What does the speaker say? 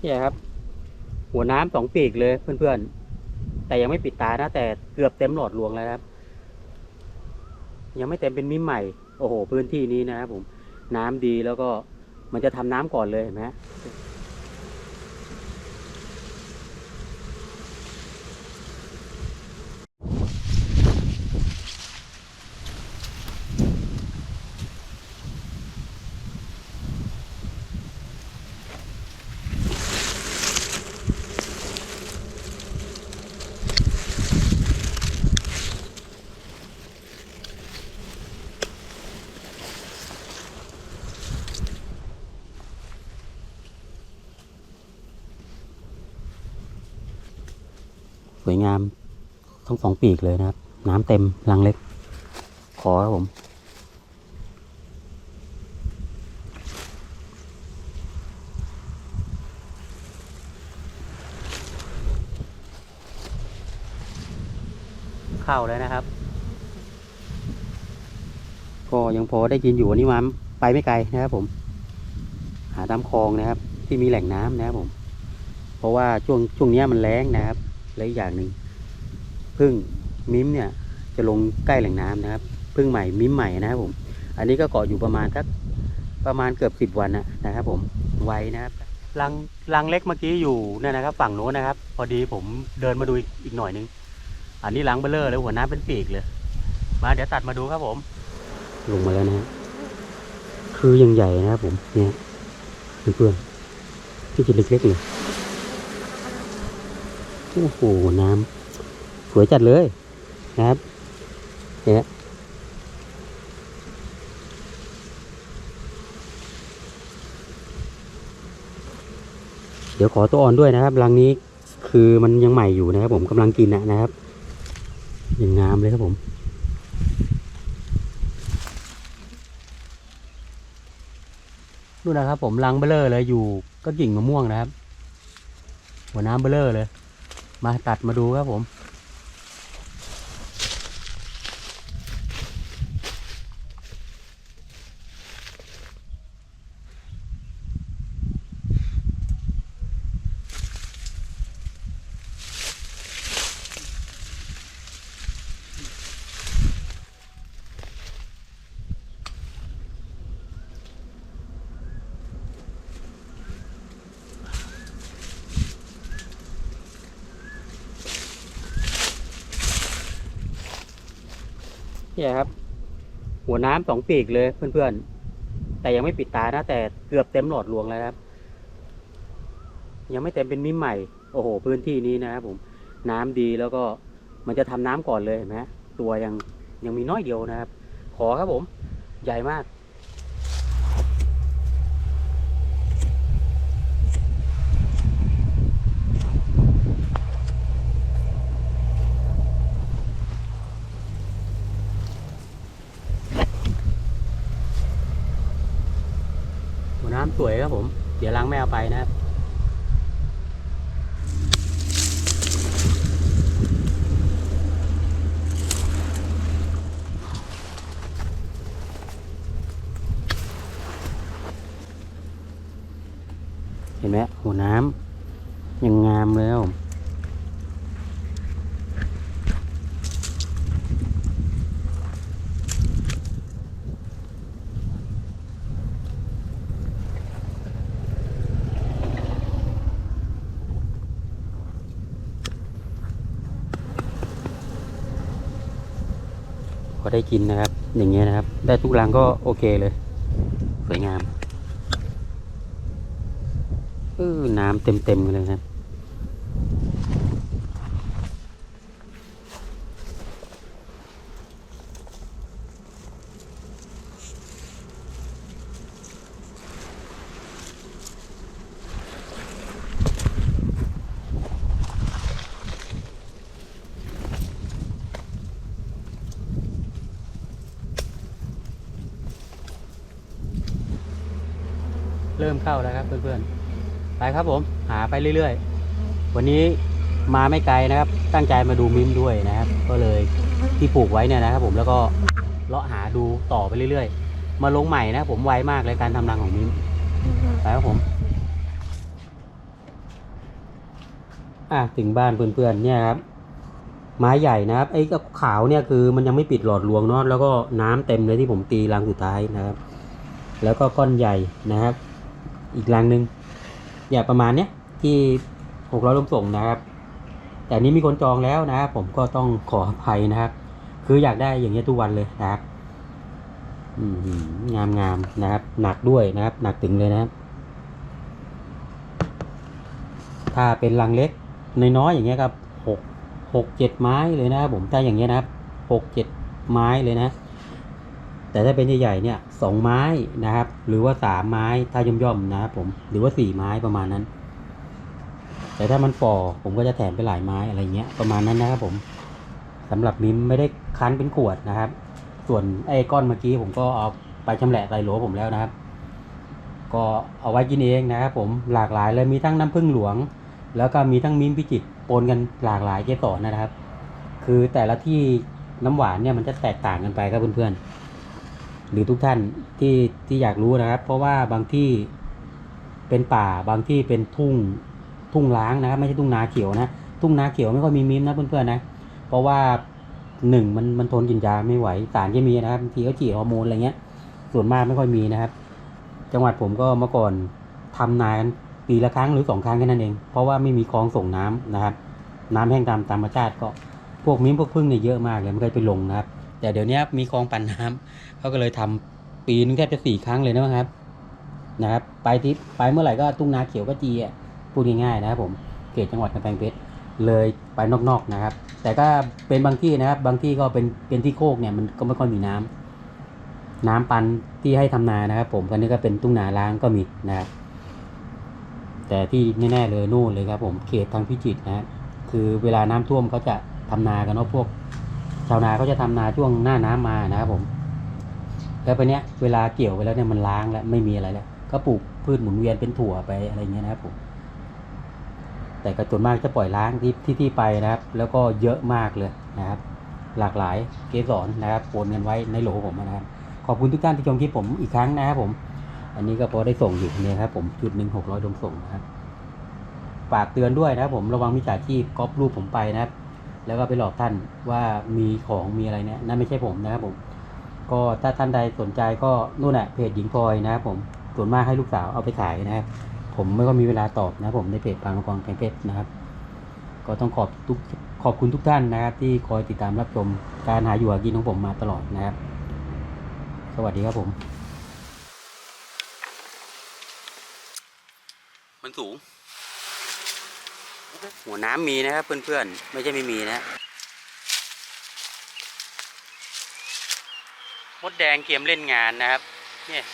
เนี่ยครับ หัวน้ำสองปีกเลยเพื่อนๆ แต่ยังไม่ปิดตานะ แต่เกือบเต็มหลอดรวงแล้วครับ ยังไม่เต็มเป็นมิมใหม่ โอ้โห พื้นที่นี้นะครับผม น้ำดีแล้วก็มันจะทำน้ำก่อนเลยเห็นไหม วยงามทั้งสองปีกเลยนะครับ น้ำเต็มรังเล็ก ขอครับผม เข้าแล้วนะครับ ก็ยังพอได้ยินอยู่วันนี้มันไปไม่ไกลนะครับผม หาตามคลองนะครับ ที่มีแหล่งน้ำนะครับผม เพราะว่าช่วงช่วงนี้มันแรงนะครับ และอีกอย่างหนึ่งพึ่งมิ้มเนี่ยจะลงใกล้แหล่งน้ำนะครับพึ่งใหม่มิ้มใหม่นะครับผม อันนี้ก็เกาะอยู่ประมาณสักประมาณเกือบสิบวันนะครับ ผมไว้นะครับรังรังเล็กเมื่อกี้อยู่เนี่ยนะครับ ฝั่งโน้นนะครับ พอดีผมเดินมาดูอีกหน่อยนึง อันนี้รังเบลเลอร์เลยหัวน้ำเป็นปีกเลย มาเดี๋ยวตัดมาดูครับผม ลงมาแล้วนะฮะคือยังใหญ่นะครับผมเนี่ยเพื่อนๆที่จะเล็กๆเลย โอ้โหน้ำสวยจัดเลยนะครับเนี่ยเดี๋ยวขอตัวอ่อนด้วยนะครับรังนี้คือมันยังใหม่อยู่นะครับ ผมกำลังกินนะนะครับยังงามเลยครับผมนู่นนะครับ ผมรังเบลเลอร์เลยอยู่ก็กิ่งมะม่วงนะครับ หัวน้ำเบลเลอร์เลย มาตัดมาดูครับผม เนี่ยครับ หัวน้ำสองปีกเลยเพื่อนๆ แต่ยังไม่ปิดตานะ แต่เกือบเต็มหลอดรวงแล้วครับ ยังไม่เต็มเป็นมิมใหม่ โอ้โห พื้นที่นี้นะครับผม น้ำดีแล้วก็มันจะทำน้ำก่อนเลยเห็นไหมตัวยังยังมีน้อยเดียวนะครับ ขอครับผม ใหญ่มาก สวยครับผม เดี๋ยวล้างไม่เอาไปนะครับเห็นไหมหัวน้ำยังงามเลยครับผม พอได้กินนะครับ อย่างเงี้ยนะครับ ได้ทุกรังก็โอเคเลย สวยงามเออน้ำเต็มเต็มๆเลยครับ เริ่มเข้าแล้วครับเพื่อนๆไปครับผมหาไปเรื่อยๆ วันนี้มาไม่ไกลนะครับ ตั้งใจมาดูมิมด้วยนะครับ ก็เลยที่ปลูกไว้เนี่ยนะครับ ผมแล้วก็เลาะหาดูต่อไปเรื่อยๆ มาลงใหม่นะผมไวมากเลยการทำรังของมิมไปครับผมอะถึงบ้านเพื่อนๆเนี่ยครับไม้ใหญ่นะครับไอ้ก็ขาวเนี่ยคือมันยังไม่ปิดหลอดรวงเนาะแล้วก็น้ำเต็มเลยที่ผมตีรังสุดท้ายนะครับ แล้วก็ก้อนใหญ่นะครับ อีกรังหนึ่งอย่าประมาณเนี้ยที่หกร้อยลมส่งนะครับ แต่นี้มีคนจองแล้วนะครับผมก็ต้องขออภัยนะครับ คืออยากได้อย่างเงี้ยทุกวันเลยนะครับงามงามๆนะครับ หนักด้วยนะครับ หนักถึงเลยนะครับ ถ้าเป็นรังเล็กน้อยๆอย่างเงี้ยครับหกหกเจ็ดไม้เลยนะครับผมถ้าอย่างเงี้ยนะครับหกเจ็ดไม้เลยนะ แต่ถ้าเป็นใหญ่ๆเนี่ยสองไม้นะครับ หรือว่าสามไม้ถ้าย่อมๆนะครับผมหรือว่าสี่ไม้ประมาณนั้น แต่ถ้ามันฝ่อผมก็จะแถมไปหลายไม้อะไรเงี้ยประมาณนั้นนะครับผมสำหรับมิ้มไม่ได้คั้นเป็นขวดนะครับ ส่วนไอ้ก้อนเมื่อกี้ผมก็เอาไปชำแหละใส่โหลผมแล้วนะครับ ก็เอาไว้กินเองนะครับผมหลากหลายเลยมีทั้งน้ำผึ้งหลวง แล้วก็มีทั้งมิ้มพิจิตรปนกันหลากหลายเกสรนะครับ คือแต่ละที่น้ำหวานเนี่ยมันจะแตกต่างกันไปครับเพื่อนๆ หรือทุกท่านที่ที่อยากรู้นะครับ เพราะว่าบางที่เป็นป่าบางที่เป็นทุ่งทุ่งล้างนะครับ ไม่ใช่ทุ่งนาเขียวนะทุ่งนาเขียวไม่ค่อยมีมิ้มนะเพื่อนๆนะเพราะว่าหนึ่งมันมันทนกินยาไม่ไหวสารเคมีนะครับบางทีเขาฉีดฮอร์โมนอะไรเงี้ย ส่วนมากไม่ค่อยมีนะครับ จังหวัดผมก็เมื่อก่อนทำนากันปีละครั้งหรือสองครั้งแค่นั้นเอง เพราะว่าไม่มีคลองส่งน้ำนะครับ น้ำแห้งตามธรรมชาติก็พวกมิ้มพวกพึ่งเนี่ยเยอะมากเลยไม่เคยไปลงนะครับ แต่เดี๋ยวนี้มีคลองปั่นน้ำเขาก็เลยทำปีนึงแทบจะสี่ครั้งเลยนะครับนะครับ ไปที่ไปเมื่อไหร่ก็ทุ่งนาเขียวก็จีอะพูดง่ายๆนะครับผมเขตจังหวัดกำแพงเพชรเลยไปนอกๆนะครับ แต่ก็เป็นบางที่นะครับ บางที่ก็เป็นเป็นที่โคกเนี่ยมันก็ไม่ค่อยมีน้ำน้ำปันที่ให้ทำนานะครับ ผมกันนี้ก็เป็นทุ่งนาล้างก็มีนะครับแต่ที่แน่ๆเลยนู่นเลยครับ ผมเขตทางพิจิตรนะค,รคือเวลาน้ำท่วมเขาจะทำนากันเนาะพวก ชาวนาเขาจะทำนาช่วงหน้าน้ำมานะครับผม แล้วไปเนี้ยเวลาเกี่ยวไปแล้วเนี่ยมันล้างแล้วไม่มีอะไรแล้ว ก็ปลูกพืชหมุนเวียนเป็นถั่วไปอะไรเงี้ยนะครับผมแต่ก็ส่วนมากจะปล่อยล้างที่ที่ที่ไปนะครับ แล้วก็เยอะมากเลยนะครับ หลากหลายเกสรนะครับโปนกันไว้ในโหลผมนะครับ ขอบคุณทุกท่านที่ชมคลิปผมอีกครั้งนะครับผม อันนี้ก็พอได้ส่งอยู่เนี่ยครับผมจุดหนึ่งหกร้อยดมส่งนะครับฝากเตือนด้วยนะครับผมระวังมิจฉาชีพก๊อปรูปผมไปนะครับ แล้วก็ไปหลอกท่านว่ามีของมีอะไรเนี่ยนั่นไม่ใช่ผมนะครับผม ก็ถ้าท่านใดสนใจก็นู่นแหละเพจหญิงพลอยนะครับผมส่วนมากให้ลูกสาวเอาไปขายนะครับ ผมไม่ก็มีเวลาตอบนะครับผมในเพจปางมังกรแกงเพชรนะครับ ก็ต้องขอบทุกขอบคุณทุกท่านนะครับ ที่คอยติดตามรับชมการหาอยู่หากินของผมมาตลอดนะครับ สวัสดีครับผม มันสูง หัวน้ำมีนะครับเพื่อนๆ ไม่ใช่ไม่มีนะมดแดงเกมเล่นงานนะครับ เนี่ย